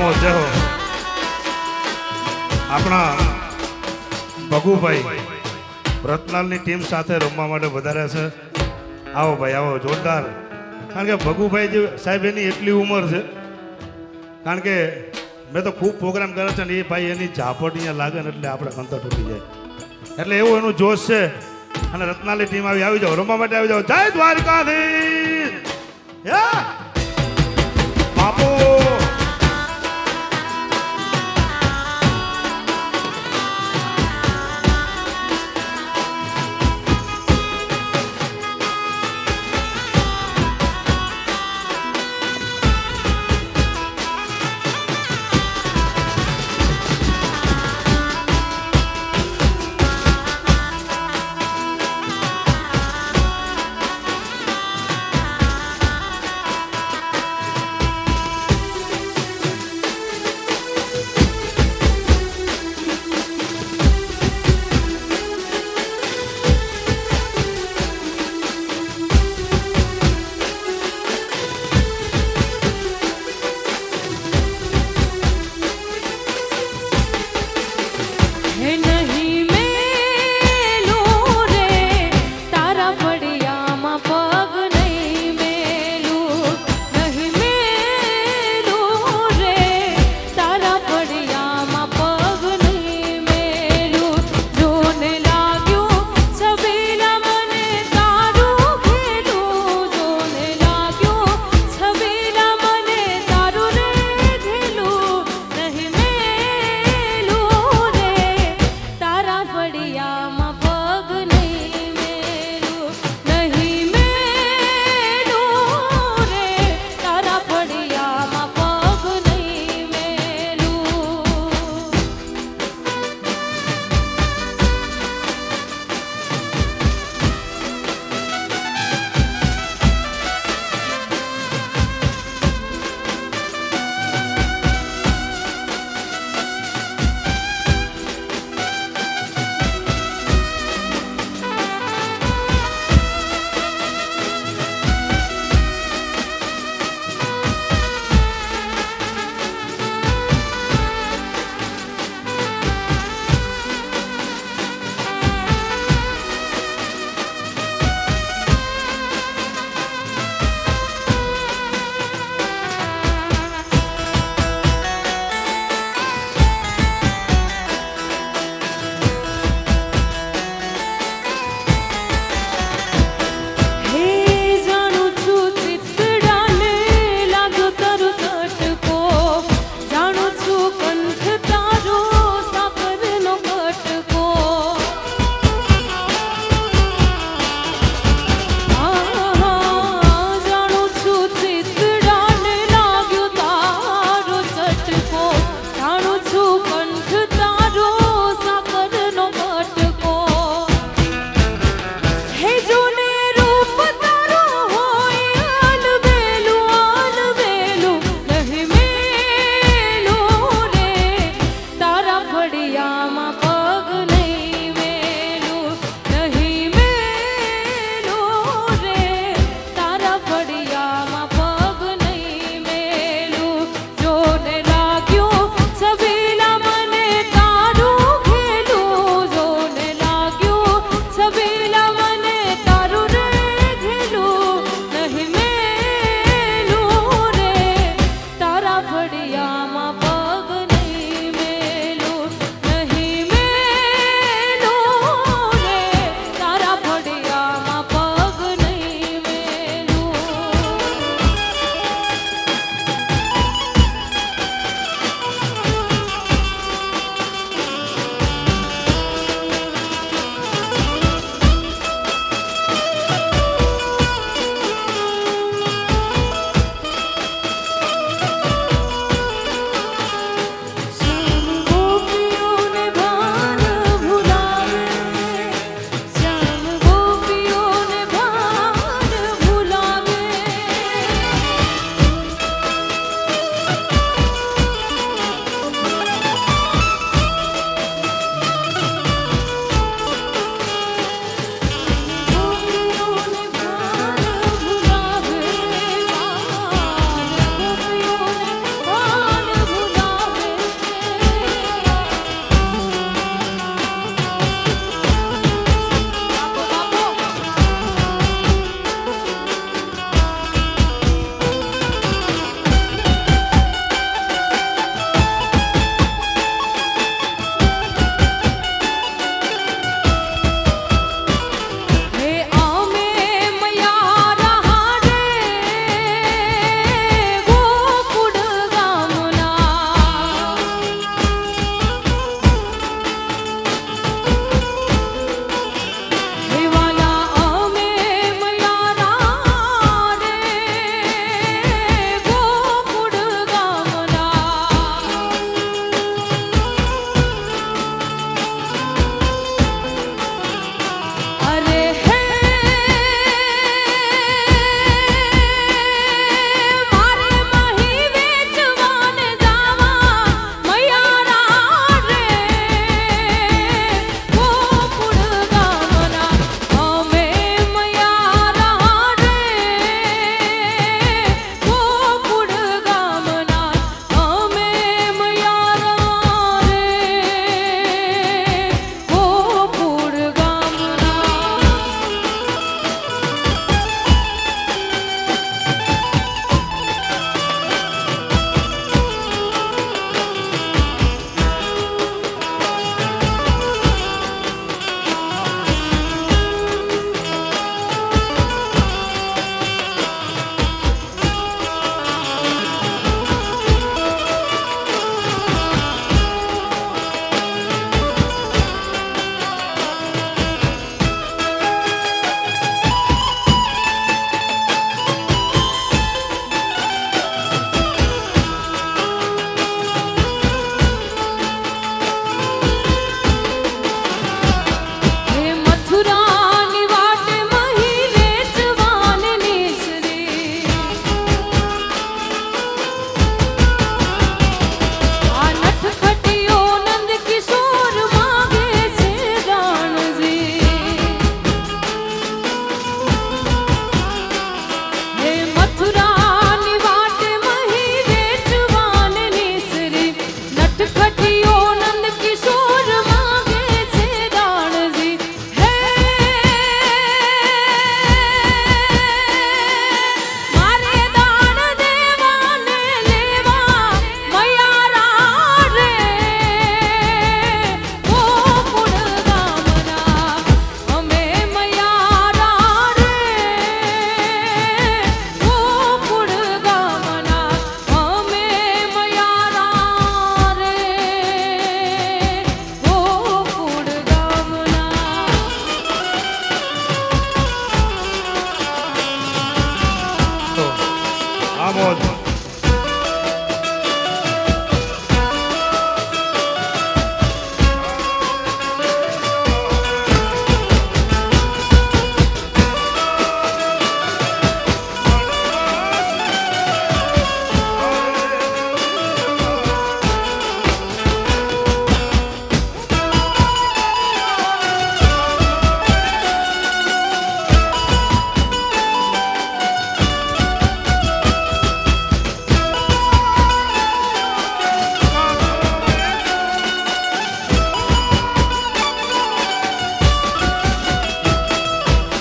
વાહ જહો આપણા ભગુભાઈ રત્નાલની ટીમ સાથે રમવા માટે વધારે છે. આવો ભાઈ, આવો જોરદાર. કારણ કે ભગુભાઈ જે સાહેબ, એની એટલી ઉંમર છે. કારણ કે મેં તો ખૂબ પ્રોગ્રામ કર્યો છે ને એ ભાઈ એની ઝાપટ અહીંયા લાગે ને એટલે આપણે કંતર તૂટી જાય. એટલે એવું એનું જોશ છે. અને રત્નાલી ટીમ આવી આવી જાઓ. રમવા માટે આવી જાઓ. જય દ્વારકાધીશ!